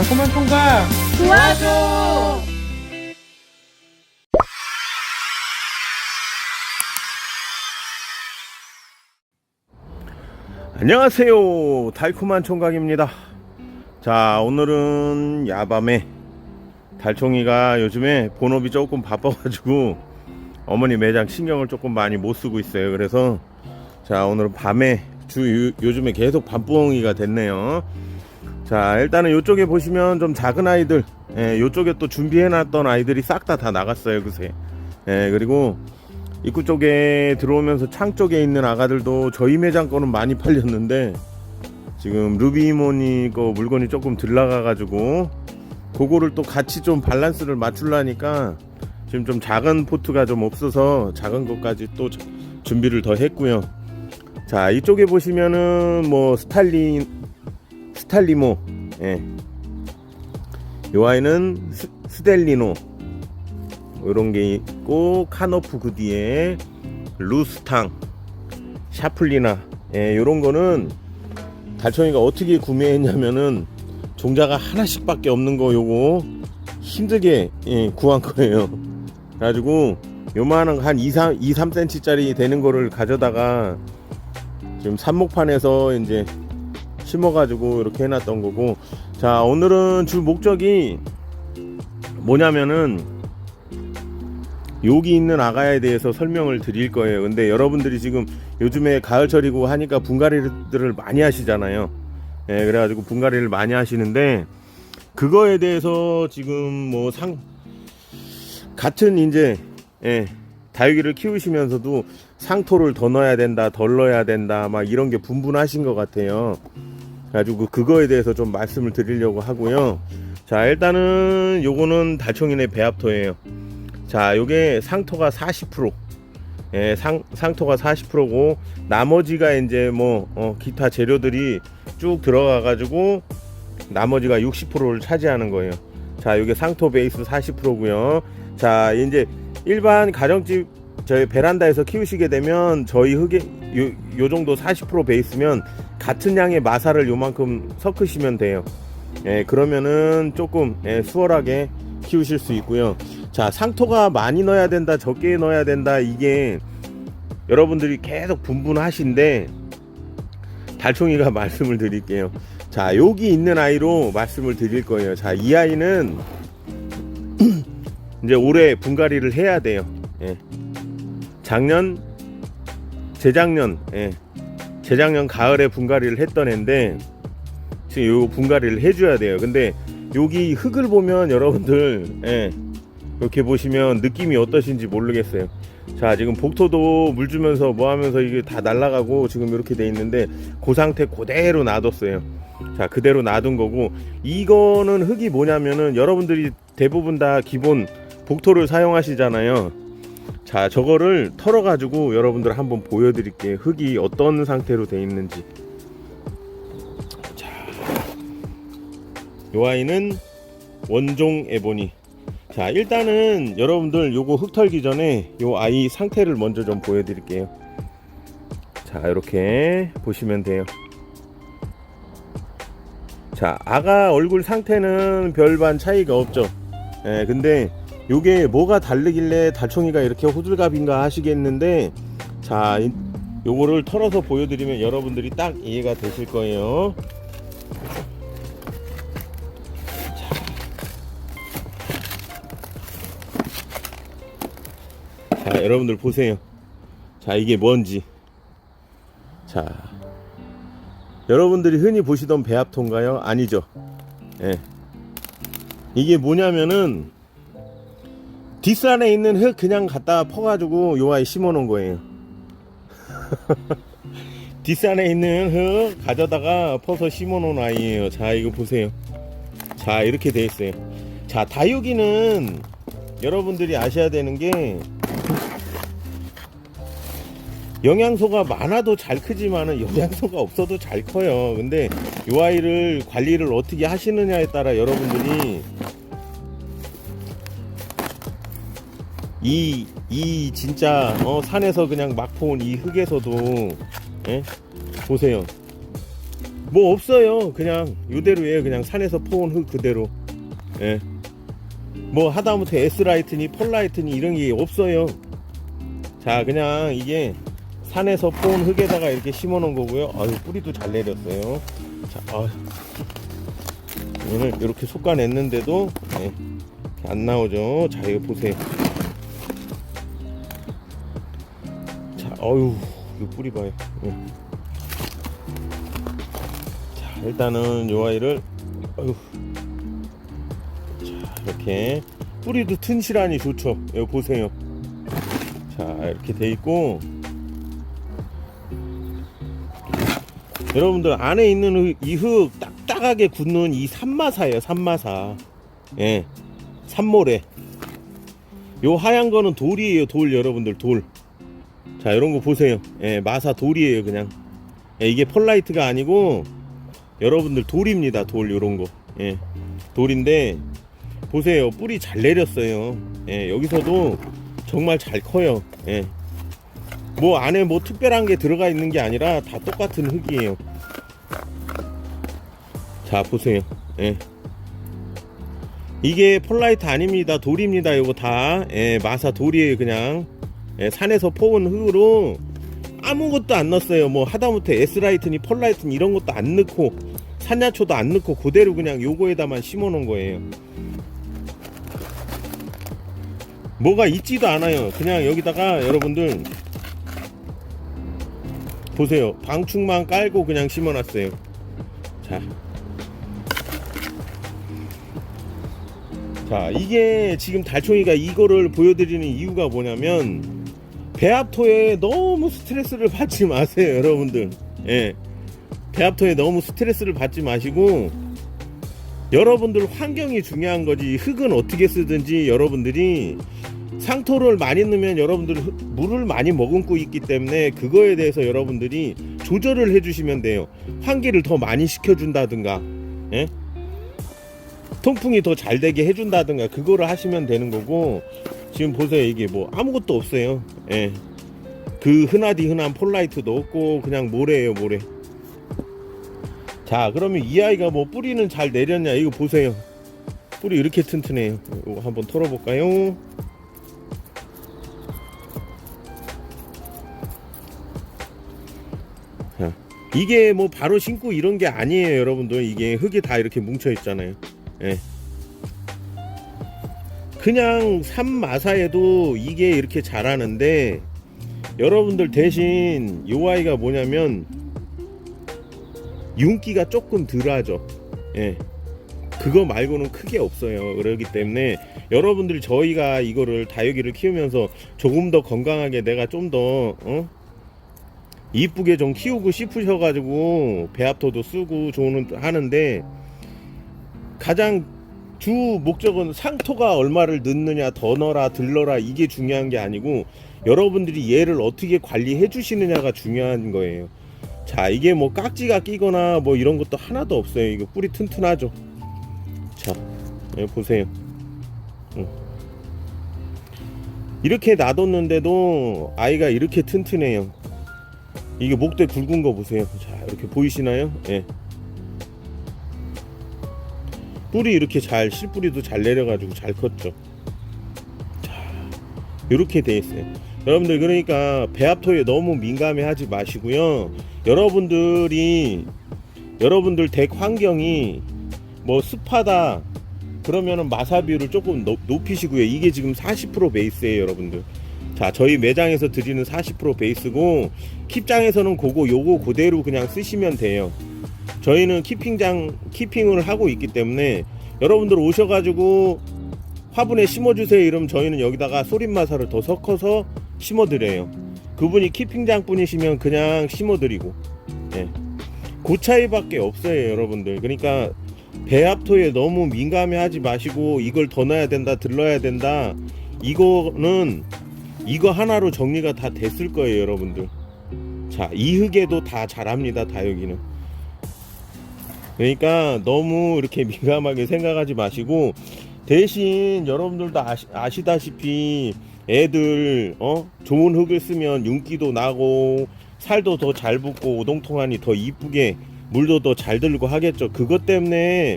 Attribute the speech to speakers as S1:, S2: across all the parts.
S1: 달콤한 통과.
S2: 도와줘!
S3: 안녕하세요. 달콤한 총각입니다. 자 오늘은 야밤에 달총이가 요즘에 본업이 조금 바빠가지고 어머니 매장 신경을 조금 많이 못 쓰고 있어요. 그래서 자 오늘은 밤에 주 요- 요즘에 계속 밤부엉이가 됐네요 자 일단은 이쪽에 보시면 좀 작은 아이들 예, 이쪽에 또 준비해놨던 아이들이 싹다다 나갔어요 그새 예, 그리고 입구 쪽에 들어오면서 창 쪽에 있는 아가들도 저희 매장 거는 많이 팔렸는데 지금 루비모니 거 물건이 조금 들 나가가지고 그거를 또 같이 좀 밸런스를 맞추려니까 지금 좀 작은 포트가 좀 없어서 작은 것까지 또 저- 준비를 더 했고요. 자 이쪽에 보시면은 뭐 스탈리 스탈리모. 예. 요 아이는 스, 스델리노. 이런 게 있고 카노프 그 뒤에 루스탕 샤플리나. 예, 요런 거는 달청이가 어떻게 구매했냐면은 종자가 하나씩밖에 없는 거 요거 힘들게 예, 구한 거예요. 그래가지고 요만한 거한 2, 3, 2, 3cm 짜리 되는 거를 가져다가 지금 삽목판에서 이제 심어가지고 이렇게 해놨던 거고 자 오늘은 주 목적이 뭐냐면은 여기 있는 아가에 대해서 설명을 드릴 거예요. 근데 여러분들이 지금 요즘에 가을철이고 하니까 분갈이들을 많이 하시잖아요. 예, 그래가지고 분갈이를 많이 하시는데 그거에 대해서 지금 뭐 상 같은 이제 예, 다육이를 키우시면서도 상토를 더 넣어야 된다, 덜 넣어야 된다, 막 이런 게 분분하신 것 같아요. 그래가지고 그거에 대해서 좀 말씀을 드리려고 하고요. 자, 일단은 요거는 달총이네 배합토예요. 자, 요게 상토가 40%. 예, 상, 상토가 40%고, 나머지가 이제 뭐, 어, 기타 재료들이 쭉 들어가 가지고, 나머지가 60%를 차지하는 거예요. 자, 요게 상토 베이스 40%고요. 자, 이제 일반 가정집, 저희 베란다에서 키우시게 되면, 저희 흙에, 요, 요 정도 40% 베이스면, 같은 양의 마사를 요만큼 섞으시면 돼요. 예, 그러면은 조금, 예, 수월하게 키우실 수 있고요. 자, 상토가 많이 넣어야 된다, 적게 넣어야 된다, 이게 여러분들이 계속 분분하신데, 달총이가 말씀을 드릴게요. 자, 여기 있는 아이로 말씀을 드릴 거예요. 자, 이 아이는 이제 올해 분갈이를 해야 돼요. 예. 작년, 재작년, 예. 재작년 가을에 분갈이를 했던 애인데, 지금 요 분갈이를 해줘야 돼요. 근데 여기 흙을 보면 여러분들, 예. 이렇게 보시면 느낌이 어떠신지 모르겠어요. 자, 지금 복토도 물 주면서 뭐 하면서 이게 다 날아가고 지금 이렇게 돼 있는데 그 상태 그대로 놔뒀어요. 자, 그대로 놔둔 거고 이거는 흙이 뭐냐면은 여러분들이 대부분 다 기본 복토를 사용하시잖아요. 자, 저거를 털어 가지고 여러분들 한번 보여 드릴게요. 흙이 어떤 상태로 돼 있는지. 자. 요 아이는 원종 에보니 자 일단은 여러분들 요거 흙 털기 전에 요 아이 상태를 먼저 좀 보여드릴게요 자 이렇게 보시면 돼요 자 아가 얼굴 상태는 별반 차이가 없죠 예 근데 요게 뭐가 다르길래 달총이가 이렇게 호들갑인가 하시겠는데 자 이- 요거를 털어서 보여드리면 여러분들이 딱 이해가 되실 거예요 자, 여러분들 보세요. 자, 이게 뭔지. 자, 여러분들이 흔히 보시던 배합토인가요? 아니죠. 예. 이게 뭐냐면은 뒷산에 있는 흙 그냥 갖다 퍼가지고 요 아이 심어놓은 거예요. 뒷산에 있는 흙 가져다가 퍼서 심어놓은 아이예요. 자, 이거 보세요. 자, 이렇게 돼 있어요. 자, 다육이는 여러분들이 아셔야 되는 게 영양소가 많아도 잘 크지만은 영양소가 없어도 잘 커요. 근데 이 아이를 관리를 어떻게 하시느냐에 따라 여러분들이 이, 이 진짜 어, 산에서 그냥 막 포온 이 흙에서도 예? 보세요. 뭐 없어요. 그냥 요대로예요. 그냥 산에서 포온 흙 그대로. 예. 뭐 하다못해 S라이트니 펄라이트니 이런 게 없어요. 자, 그냥 이게 산에서 포온 흙에다가 이렇게 심어 놓은 거고요. 아유, 뿌리도 잘 내렸어요. 자, 아 오늘 이렇게 솎아냈는데도 예, 안 나오죠. 자, 이거 보세요. 어유, 이 뿌리 봐요. 예. 자, 일단은 요 아이를 어휴. 자, 이렇게 뿌리도 튼실하니 좋죠. 여기 보세요. 자, 이렇게 돼 있고 여러분들 안에 있는 이흙 딱딱하게 굳는 이 산마사예요. 산마사. 예. 산모래. 요 하얀 거는 돌이에요. 돌 여러분들 돌. 자, 이런 거 보세요. 예, 마사 돌이에요, 그냥. 예, 이게 펄라이트가 아니고 여러분들 돌입니다. 돌 요런 거. 예. 돌인데 보세요. 뿌리 잘 내렸어요. 예, 여기서도 정말 잘 커요. 예. 뭐 안에 뭐 특별한 게 들어가 있는 게 아니라 다 똑같은 흙이에요. 자, 보세요. 예. 이게 폴라이트 아닙니다. 돌입니다. 이거 다. 예, 마사 돌이에요, 그냥. 예, 산에서 퍼온 흙으로 아무것도 안 넣었어요. 뭐 하다못해 S라이트니 폴라이트니 이런 것도 안 넣고 산야초도 안 넣고 그대로 그냥 요거에다만 심어 놓은 거예요. 뭐가 있지도 않아요. 그냥 여기다가 여러분들 보세요. 방충망 깔고 그냥 심어 놨어요. 자. 자, 이게 지금 달총이가 이거를 보여드리는 이유가 뭐냐면 배합토에 너무 스트레스를 받지 마세요, 여러분들. 예. 배합토에 너무 스트레스를 받지 마시고 여러분들 환경이 중요한 거지. 흙은 어떻게 쓰든지 여러분들이 상토를 많이 넣으면 여러분들 흙- 물을 많이 머금고 있기 때문에 그거에 대해서 여러분들이 조절을 해주시면 돼요. 환기를 더 많이 시켜준다든가, 예? 통풍이 더 잘 되게 해준다든가 그거를 하시면 되는 거고 지금 보세요 이게 뭐 아무것도 없어요. 예. 그 흔하디 흔한 폴라이트도 없고 그냥 모래예요 모래. 자 그러면 이 아이가 뭐 뿌리는 잘 내렸냐 이거 보세요. 뿌리 이렇게 튼튼해요. 이거 한번 털어볼까요? 자, 이게 뭐 바로 신고 이런 게 아니에요, 여러분들. 이게 흙이 다 이렇게 뭉쳐 있잖아요. 예. 그냥 산마사에도 이게 이렇게 자라는데 여러분들 대신 요 아이가 뭐냐면 윤기가 조금 덜하죠. 예. 그거 말고는 크게 없어요. 그러기 때문에 여러분들 저희가 이거를 다육이를 키우면서 조금 더 건강하게 내가 좀더 어? 이쁘게 좀 키우고 싶으셔가지고 배합토도 쓰고 좋은 하는데 가장 주 목적은 상토가 얼마를 넣느냐 더 넣어라 덜 넣어라 이게 중요한 게 아니고 여러분들이 얘를 어떻게 관리해 주시느냐가 중요한 거예요. 자 이게 뭐 깍지가 끼거나 뭐 이런 것도 하나도 없어요. 이거 뿌리 튼튼하죠? 자 여기 보세요. 응. 이렇게 놔뒀는데도 아이가 이렇게 튼튼해요. 이게 목대 굵은 거 보세요. 자 이렇게 보이시나요? 예. 뿌리 이렇게 잘 실뿌리도 잘 내려가지고 잘 컸죠. 자, 이렇게 돼 있어요. 여러분들 그러니까 배합토에 너무 민감해 하지 마시고요. 여러분들이 여러분들 덱 환경이 뭐 습하다 그러면은 마사비율을 조금 높, 높이시고요. 이게 지금 40% 베이스예요, 여러분들. 자, 저희 매장에서 드리는 40% 베이스고 킵장에서는 그거 요거 그대로 그냥 쓰시면 돼요. 저희는 키핑장 키핑을 하고 있기 때문에 여러분들 오셔가지고 화분에 심어주세요. 이러면 저희는 여기다가 소림마사를 더 섞어서 심어드려요. 그분이 키핑장 분이시면 그냥 심어드리고. 예. 그 차이밖에 없어요 여러분들. 그러니까 배합토에 너무 민감해 하지 마시고 이걸 더 넣어야 된다 들러야 된다. 이거는 이거 하나로 정리가 다 됐을 거예요 여러분들. 자 이 흙에도 다 잘합니다 다육이는 그러니까 너무 이렇게 민감하게 생각하지 마시고 대신 여러분들도 아시, 아시다시피 애들 어 좋은 흙을 쓰면 윤기도 나고 살도 더 잘 붙고 오동통하니 더 이쁘게 물도 더 잘 들고 하겠죠. 그것 때문에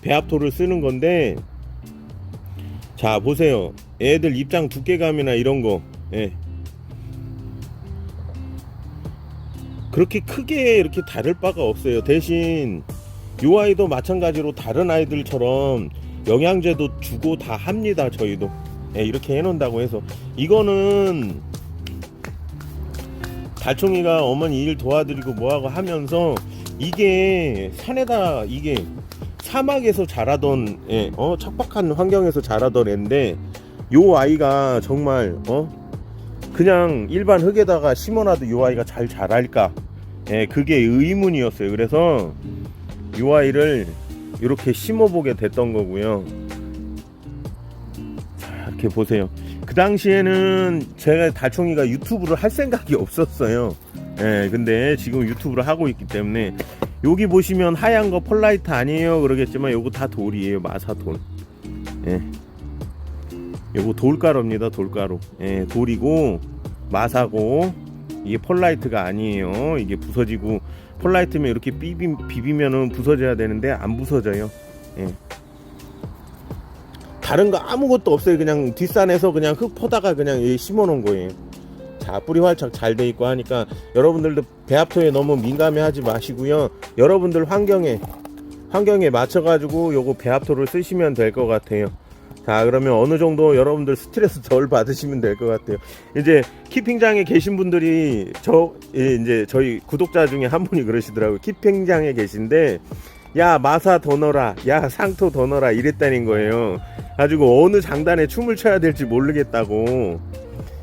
S3: 배합토를 쓰는 건데 자 보세요. 애들 입장 두께감이나 이런 거 예. 그렇게 크게 이렇게 다를 바가 없어요. 대신 요 아이도 마찬가지로 다른 아이들처럼 영양제도 주고 다 합니다. 저희도. 예, 이렇게 해놓는다고 해서. 이거는 달총이가 어머니 일 도와드리고 뭐하고 하면서 이게 산에다 이게 사막에서 자라던 예, 어 척박한 환경에서 자라던 애인데 요 아이가 정말 어 그냥 일반 흙에다가 심어놔도 요 아이가 잘 자랄까? 예, 그게 의문이었어요. 그래서 요 아이를 이렇게 심어보게 됐던 거고요. 자 이렇게 보세요. 그 당시에는 제가 달총이가 유튜브를 할 생각이 없었어요. 예, 근데 지금 유튜브를 하고 있기 때문에 여기 보시면 하얀 거 폴라이트 아니에요 그러겠지만 요거 다 돌이에요. 마사 돌. 예. 요거 돌가루입니다 돌가루. 예, 돌이고 마사고 이게 폴라이트가 아니에요. 이게 부서지고 폴라이트면 이렇게 비비, 비비면은 부서져야 되는데 안 부서져요. 예. 다른 거 아무것도 없어요. 그냥 뒷산에서 그냥 흙 퍼다가 그냥 심어 놓은 거예요. 자 뿌리 활착 잘돼 있고 하니까 여러분들도 배합토에 너무 민감해 하지 마시고요. 여러분들 환경에 환경에 맞춰 가지고 요거 배합토를 쓰시면 될 것 같아요 자 그러면 어느 정도 여러분들 스트레스 덜 받으시면 될 것 같아요. 이제 키핑장에 계신 분들이 저 예, 이제 저희 구독자 중에 한 분이 그러시더라고요. 키핑장에 계신데 야 마사 더 넣어라. 야 상토 더 넣어라. 이랬다는 거예요. 가지고 어느 장단에 춤을 춰야 될지 모르겠다고.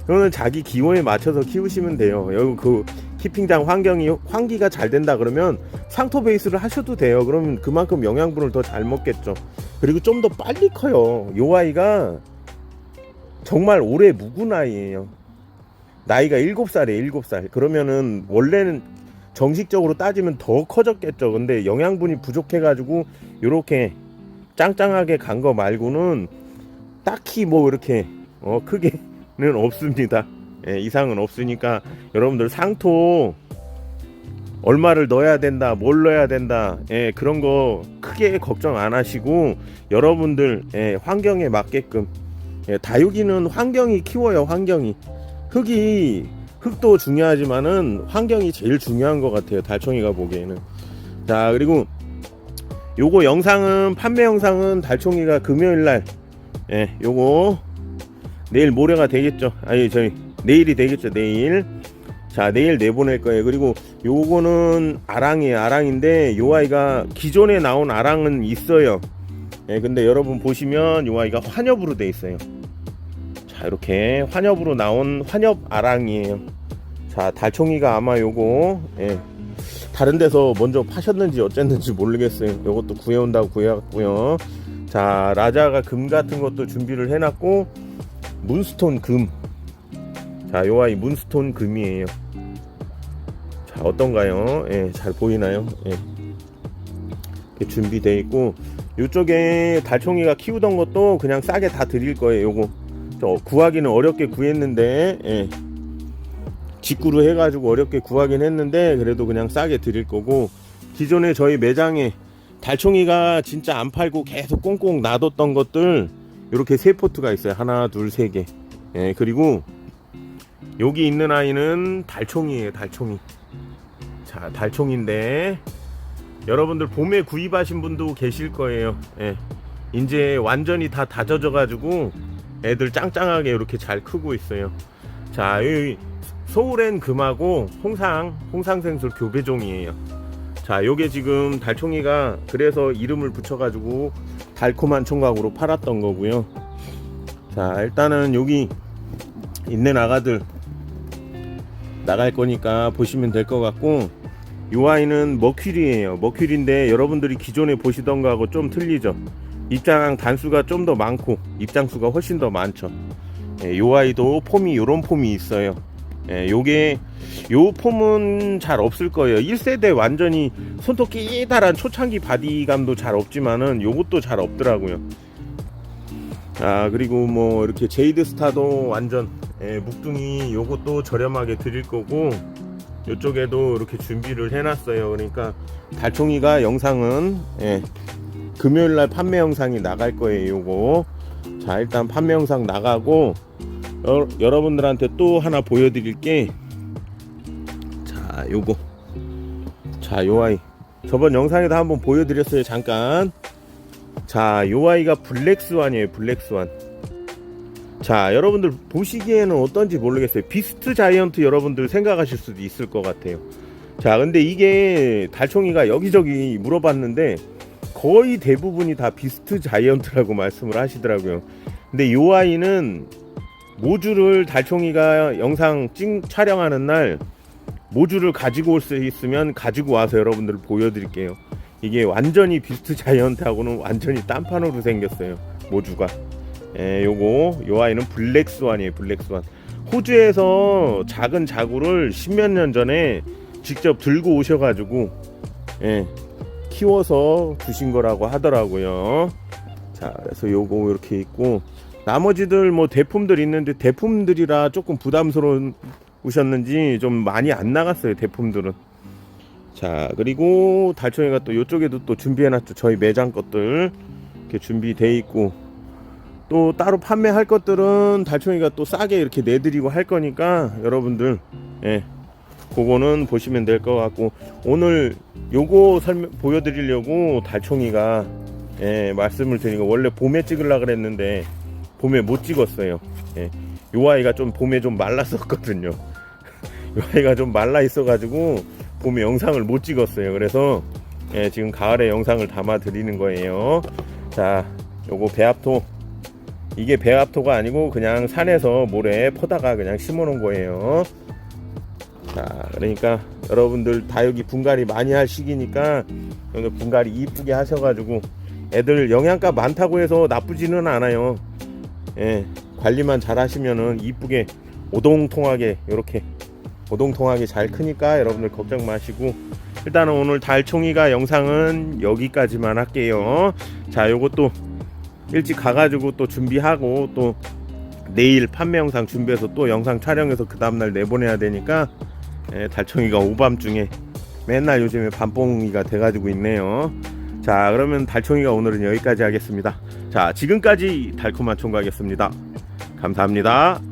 S3: 그거는 자기 기호에 맞춰서 키우시면 돼요. 여기 그 키핑장 환경이 환기가 잘 된다 그러면 상토 베이스를 하셔도 돼요. 그러면 그만큼 영양분을 더 잘 먹겠죠 그리고 좀 더 빨리 커요. 요 아이가 정말 오래 묵은 아이예요. 나이가 7살이에요 7살. 그러면은 원래는 정식적으로 따지면 더 커졌겠죠. 근데 영양분이 부족해 가지고 요렇게 짱짱하게 간 거 말고는 딱히 뭐 이렇게 어 크게는 없습니다. 예, 이상은 없으니까 여러분들 상토 얼마를 넣어야 된다, 뭘 넣어야 된다, 예, 그런 거 크게 걱정 안 하시고 여러분들 예, 환경에 맞게끔 예, 다육이는 환경이 키워요, 환경이 흙이 흙도 중요하지만은 환경이 제일 중요한 것 같아요, 달총이가 보기에는. 자 그리고 요거 영상은 판매 영상은 달총이가 금요일 날, 예, 요거 내일 모레가 되겠죠. 아니 저희 내일이 되겠죠, 내일. 자 내일 내보낼 거예요. 그리고 요거는 아랑이에요. 아랑인데 요 아이가 기존에 나온 아랑은 있어요. 예 근데 여러분 보시면 요 아이가 환엽으로 돼 있어요. 자 이렇게 환엽으로 나온 환엽 아랑이에요. 자 달총이가 아마 요거 예 다른 데서 먼저 파셨는지 어쨌는지 모르겠어요. 요것도 구해온다고 구해왔고요. 자 라자가 금 같은 것도 준비를 해놨고 문스톤 금 자, 요 아이 문스톤 금이에요. 자, 어떤가요? 예, 잘 보이나요? 예. 준비되어 있고, 요쪽에 달총이가 키우던 것도 그냥 싸게 다 드릴 거예요, 요거. 저 구하기는 어렵게 구했는데, 예. 직구로 해 가지고 어렵게 구하긴 했는데, 그래도 그냥 싸게 드릴 거고, 기존에 저희 매장에 달총이가 진짜 안 팔고 계속 꽁꽁 놔뒀던 것들, 이렇게 세 포트가 있어요. 하나, 둘, 세 개. 예, 그리고 여기 있는 아이는 달총이에요 달총이. 자 달총인데 여러분들 봄에 구입하신 분도 계실 거예요. 예. 이제 완전히 다 다져져 가지고 애들 짱짱하게 이렇게 잘 크고 있어요. 자 소울앤 금하고 홍상 홍상생술 교배종이에요. 자 요게 지금 달총이가 그래서 이름을 붙여 가지고 달콤한 총각으로 팔았던 거고요. 자 일단은 여기 있는 아가들 나갈 거니까 보시면 될 것 같고 이 아이는 머큐리예요. 머큐리인데 여러분들이 기존에 보시던 거하고 좀 틀리죠. 입장 단수가 좀 더 많고 입장수가 훨씬 더 많죠. 예, 이 아이도 폼이 요런 폼이 있어요. 예, 요게 요 폼은 잘 없을 거예요. 1세대 완전히 손톱 끼다란 초창기 바디감도 잘 없지만은 요것도 잘 없더라고요. 아 그리고 뭐 이렇게 제이드 스타도 완전 예, 묵둥이 요것도 저렴하게 드릴 거고 이쪽에도 이렇게 준비를 해놨어요. 그러니까 달총이가 영상은 예, 금요일 날 판매 영상이 나갈 거예요. 요거. 자 일단 판매 영상 나가고 여, 여러분들한테 또 하나 보여드릴 게. 자 요거. 자 요 아이. 저번 영상에도 한번 보여드렸어요 잠깐. 자 요 아이가 블랙스완이에요 블랙스완 자 여러분들 보시기에는 어떤지 모르겠어요. 비스트 자이언트 여러분들 생각하실 수도 있을 것 같아요. 자 근데 이게 달총이가 여기저기 물어봤는데 거의 대부분이 다 비스트 자이언트라고 말씀을 하시더라고요. 근데 요 아이는 모주를 달총이가 영상 찍 촬영하는 날 모주를 가지고 올 수 있으면 가지고 와서 여러분들 보여드릴게요. 이게 완전히 비스트 자이언트하고는 완전히 딴판으로 생겼어요 모주가 예, 요거 요 아이는 블랙스완이에요 블랙스완. 호주에서 작은 자구를 십몇 년 전에 직접 들고 오셔가지고 예, 키워서 주신 거라고 하더라고요. 자 그래서 요거 이렇게 있고 나머지들 뭐 대품들 있는데 대품들이라 조금 부담스러우셨는지 좀 많이 안 나갔어요 대품들은. 자 그리고 달총이가 또 요쪽에도 또 준비해놨죠. 저희 매장 것들. 이렇게 준비돼 있고 또 따로 판매할 것들은 달총이가 또 싸게 이렇게 내드리고 할 거니까 여러분들 예 그거는 보시면 될 것 같고 오늘 요거 설명 보여드리려고 달총이가 예 말씀을 드리고 원래 봄에 찍으려 그랬는데 봄에 못 찍었어요. 예. 요 아이가 좀 봄에 좀 말랐었거든요. 요 아이가 좀 말라 있어 가지고 봄에 영상을 못 찍었어요. 그래서 예, 지금 가을에 영상을 담아 드리는 거예요. 자 요거 배합토 이게 배합토가 아니고 그냥 산에서 모래 퍼다가 그냥 심어 놓은 거예요. 자 그러니까 여러분들 다 여기 분갈이 많이 할 시기니까 분갈이 이쁘게 하셔가지고 애들 영양가 많다고 해서 나쁘지는 않아요. 예 관리만 잘 하시면은 이쁘게 오동통하게 이렇게 오동통하게 잘 크니까 여러분들 걱정 마시고 일단은 오늘 달총이가 영상은 여기까지만 할게요. 자 요것도 일찍 가가지고 또 준비하고 또 내일 판매 영상 준비해서 또 영상 촬영해서 그 다음날 내보내야 되니까 예, 달총이가 오밤중에 맨날 요즘에 밤뽕이가 돼가지고 있네요. 자 그러면 달총이가 오늘은 여기까지 하겠습니다. 자 지금까지 달콤한 총각이었습니다. 감사합니다